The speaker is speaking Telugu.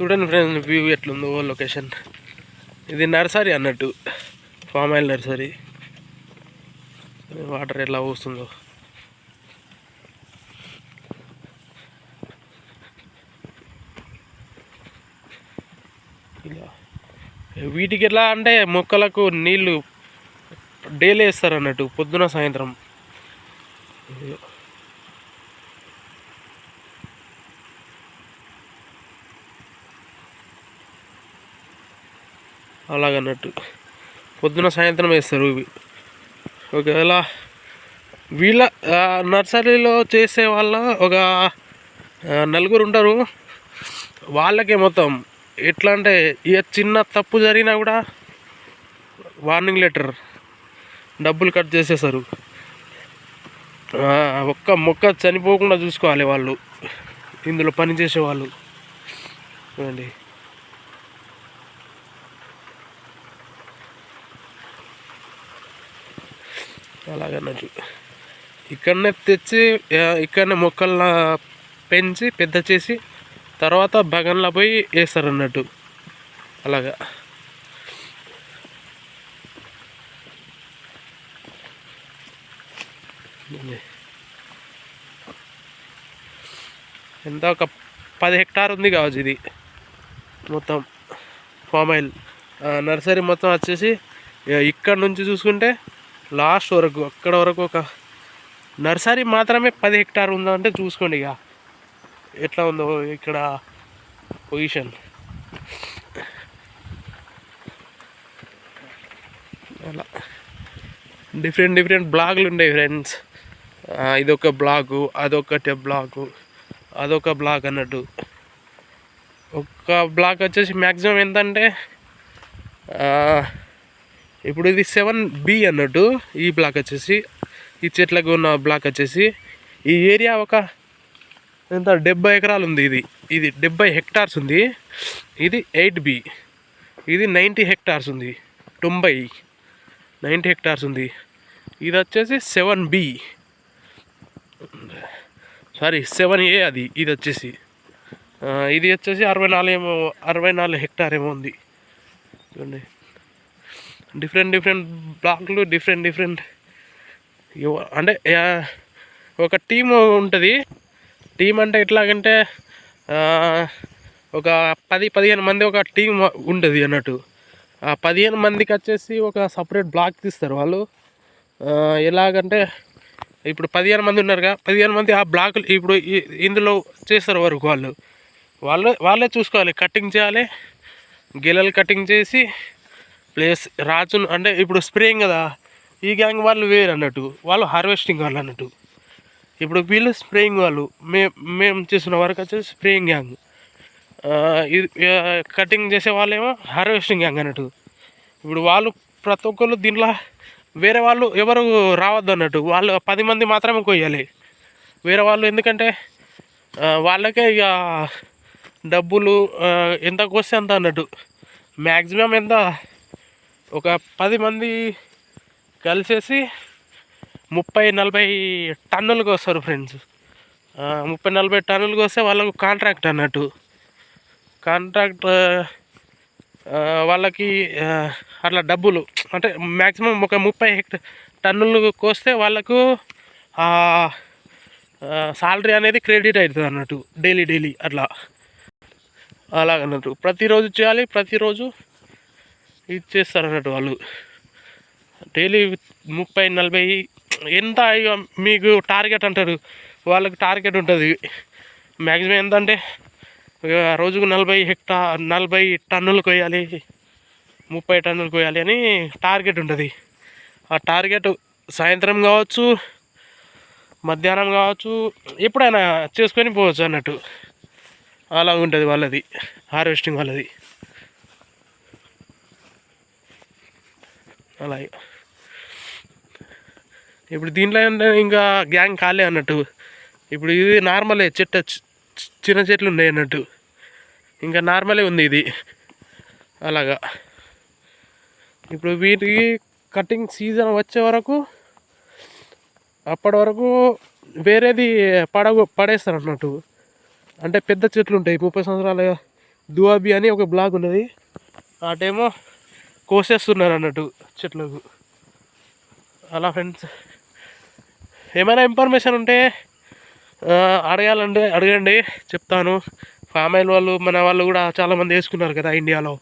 చూడండి ఫ్రెండ్స్ వ్యూ ఎట్లుందో లొకేషన్ ఇది నర్సరీ అన్నట్టు ఫామ్ ఆయిల్ నర్సరీ. వాటర్ ఎట్లా వస్తుందో ఇలా. వీటికి ఎట్లా అంటే మొక్కలకు నీళ్ళు డైలీ వేస్తారు అన్నట్టు పొద్దున సాయంత్రం. అలాగన్నట్టు. పొద్దున సాయంత్రం వేస్తారు ఇవి. ఒకవేళ వీళ్ళ నర్సరీలో చేసే వాళ్ళ ఒక నలుగురు ఉంటారు. వాళ్ళకే మొత్తం ఎట్లా అంటే ఇక చిన్న తప్పు జరిగినా కూడా వార్నింగ్ లెటర్ డబ్బులు కట్ చేసేస్తారు. ఒక్క మొక్క చనిపోకుండా చూసుకోవాలి వాళ్ళు. ఇందులో పనిచేసే వాళ్ళు. చూడండి. అలాగన్నట్లు ఇక్కడనే తెచ్చి ఇక్కడనే మొక్కల్ని పెంచి పెద్ద చేసి తర్వాత బగన్లో పోయి వేస్తారు అన్నట్టు అలాగా. ఎంత? ఒక పది హెక్టార్ ఉంది కావచ్చు ఇది. మొత్తం ఫామ్ ఆయిల్. నర్సరీ మొత్తం వచ్చేసి ఇక్కడ నుంచి చూసుకుంటే లాస్ట్ వరకు అక్కడ వరకు ఒక నర్సరీ మాత్రమే పది హెక్టార్ ఉందా అంటే చూసుకోండి ఇక. ఎట్లా ఉందో ఇక్కడ పొజిషన్. అలా. డిఫరెంట్ డిఫరెంట్ బ్లాగులు ఉండేవి ఫ్రెండ్స్. ఇదొక బ్లాగు అదొకటి బ్లాగు అదొక బ్లాగ్ అన్నట్టు. ఒక బ్లాక్ వచ్చేసి మ్యాక్సిమం ఎంతంటే ఇప్పుడు ఇది సెవెన్ బి అన్నట్టు ఈ బ్లాక్ వచ్చేసి ఈ చెట్లకు ఉన్న బ్లాక్ వచ్చేసి ఈ ఏరియా ఒక ఎంత? డెబ్బై ఎకరాలు ఉంది ఇది. ఇది డెబ్బై హెక్టార్స్ ఉంది. ఇది ఎయిట్ బి ఇది నైంటీ హెక్టార్స్ ఉంది. తొంభై. నైంటీ హెక్టార్స్ ఉంది. ఇది వచ్చేసి seven B sorry seven A అది. ఇది వచ్చేసి. ఇది వచ్చేసి అరవై నాలుగు ఏమో అరవై నాలుగు హెక్టార్ ఏమో ఉంది. చూడండి. డిఫరెంట్ డిఫరెంట్ బ్లాక్లు డిఫరెంట్ డిఫరెంట్ అంటే ఒక టీమ్ ఉంటుంది. టీం అంటే ఎట్లాగంటే ఒక పది పదిహేను మంది ఒక టీం ఉంటుంది అన్నట్టు. ఆ పదిహేను మందికి వచ్చేసి ఒక సపరేట్ బ్లాక్ తీస్తారు వాళ్ళు. ఎలాగంటే ఇప్పుడు పదిహేను మంది ఉన్నారుగా పదిహేను మంది ఆ బ్లాక్ ఇప్పుడు ఇందులో చేస్తారు వరకు వాళ్ళు. వాళ్ళే వాళ్ళే చూసుకోవాలి. కటింగ్ చేయాలి. గెలలు కటింగ్ చేసి ప్లేస్ రాజును అంటే ఇప్పుడు స్ప్రేయింగ్ కదా ఈ గ్యాంగ్ వాళ్ళు వేరు అన్నట్టు వాళ్ళు హార్వెస్టింగ్ వాళ్ళు అన్నట్టు. ఇప్పుడు వీళ్ళు స్ప్రేయింగ్ వాళ్ళు మే మేము చేసిన వరకు వచ్చేసి స్ప్రేయింగ్ గ్యాంగ్. ఇది కటింగ్ చేసే వాళ్ళేమో హార్వెస్టింగ్ గ్యాంగ్ అన్నట్టు. ఇప్పుడు వాళ్ళు ప్రతి ఒక్కరు దీంట్లో వేరే వాళ్ళు ఎవరు రావద్దు అన్నట్టు వాళ్ళు పది మంది మాత్రమే కొయ్యాలి. వేరే వాళ్ళు ఎందుకంటే వాళ్ళకే ఇక డబ్బులు ఎంత కోస్తే అంత అన్నట్టు. మ్యాక్సిమం ఎంత ఒక పది మంది కలిసేసి ముప్పై నలభై టన్నులకు వస్తారు ఫ్రెండ్స్. ముప్పై నలభై టన్నులకు వస్తే వాళ్ళకు కాంట్రాక్ట్ అన్నట్టు. కాంట్రాక్ట్ వాళ్ళకి అట్లా డబ్బులు అంటే మ్యాక్సిమం ఒక ముప్పై హెక్ట టన్నులు కోస్తే వాళ్ళకు సాలరీ అనేది క్రెడిట్ అవుతుంది అన్నట్టు. డైలీ డైలీ అట్లా. అలాగన్నట్టు ప్రతిరోజు చేయాలి ప్రతిరోజు ఇది చేస్తారు అన్నట్టు వాళ్ళు. డైలీ ముప్పై నలభై ఎంత మీకు టార్గెట్ అంటారు? వాళ్ళకి టార్గెట్ ఉంటుంది. మ్యాక్సిమం ఎంత అంటే రోజుకు నలభై హెక్టా నలభై టన్నులు కొయ్యాలి ముప్పై టన్నులు కొయ్యాలి అని టార్గెట్ ఉంటుంది. ఆ టార్గెట్ సాయంత్రం కావచ్చు మధ్యాహ్నం కావచ్చు ఎప్పుడైనా చేసుకొని పోవచ్చు అన్నట్టు. అలా ఉంటుంది వాళ్ళది హార్వెస్టింగ్ వాళ్ళది. అలాగే ఇప్పుడు దీంట్లో ఇంకా గ్యాంగ్ కాలే అన్నట్టు. ఇప్పుడు ఇది నార్మలే చెట్టు చి- చిన్న చెట్లు ఉన్నాయి అన్నట్టు. ఇంకా నార్మలే ఉంది ఇది. అలాగా. ఇప్పుడు వీటికి కటింగ్ సీజన్ వచ్చే వరకు అప్పటి వరకు వేరేది పడగ పడేస్తారు అన్నట్టు. అంటే పెద్ద చెట్లు ఉంటాయి ముప్పై సంవత్సరాల దువాబి అని ఒక బ్లాక్ ఉన్నది. ఆ టైమో కోసేస్తున్నారు అన్నట్టు చెట్లకు. అలా ఫ్రెండ్స్ ఏమైనా ఇన్ఫర్మేషన్ ఉంటే అడగాలంటే అడగండి చెప్తాను. ఫామ్ వాళ్ళు మన వాళ్ళు కూడా చాలామంది వేసుకున్నారు కదా ఇండియాలో